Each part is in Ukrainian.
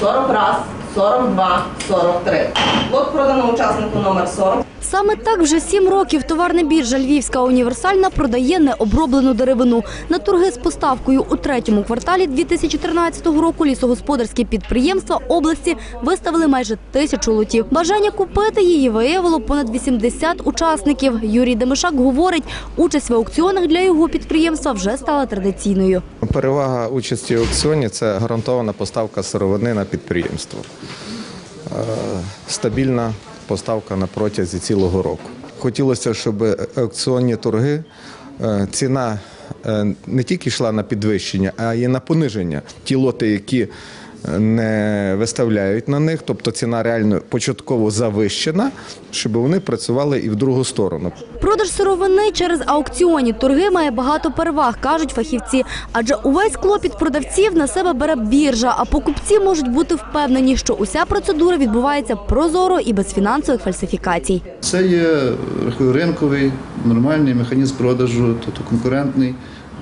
40 раз, 42, 43. Лот продано учаснику номер 40. Саме так вже сім років товарна біржа Львівська універсальна продає необроблену деревину. На торги з поставкою у третьому кварталі 2013 року лісогосподарські підприємства області виставили майже тисячу лотів. Бажання купити її виявило понад 80 учасників. Юрій Демишак говорить, участь в аукціонах для його підприємства вже стала традиційною. Перевага участі в аукціоні це гарантована поставка сировини на підприємство. Е, Стабільна поставка на протязі цілого року. Хотілося, щоб аукціонні торги е, ціна е, не тільки йшла на підвищення, а й на пониження. Ті лоти, які не виставляють на них, тобто ціна реально початково завищена, щоб вони працювали і в другу сторону. Продаж сировини через аукціонні торги має багато переваг, кажуть фахівці. Адже увесь клопіт продавців на себе бере біржа, а покупці можуть бути впевнені, що уся процедура відбувається прозоро і без фінансових фальсифікацій. Це є ринковий, нормальний механізм продажу, тобто конкурентний.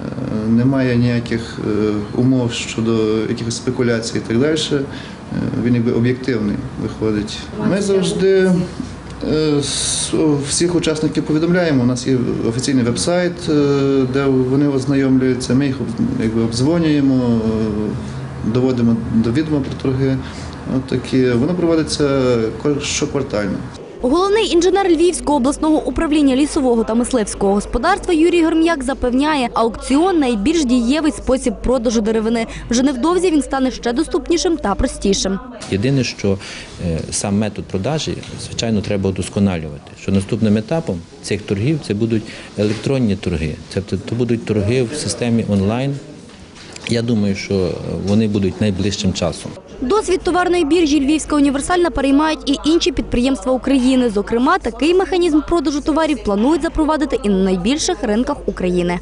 Е, Немає ніяких е, умов щодо якихось спекуляцій і так далі. Е, Він якби об'єктивний виходить. Ми завжди всіх учасників повідомляємо. У нас є офіційний веб-сайт, де вони ознайомлюються. Ми їх якби обдзвонюємо, доводимо до відома про торги. От такі. Воно проводиться щоквартально. Головний інженер Львівського обласного управління лісового та мисливського господарства Юрій Горм'як запевняє, аукціон найбільш дієвий спосіб продажу деревини. Вже невдовзі він стане ще доступнішим та простішим. Єдине, що е, сам метод продажі, звичайно, треба удосконалювати. Що наступним етапом цих торгів це будуть електронні торги. Це будуть торги в системі онлайн. Я думаю, що е, вони будуть найближчим часом. Досвід товарної біржі Львівська універсальна переймають і інші підприємства України. Зокрема, такий механізм продажу товарів планують запровадити і на найбільших ринках України.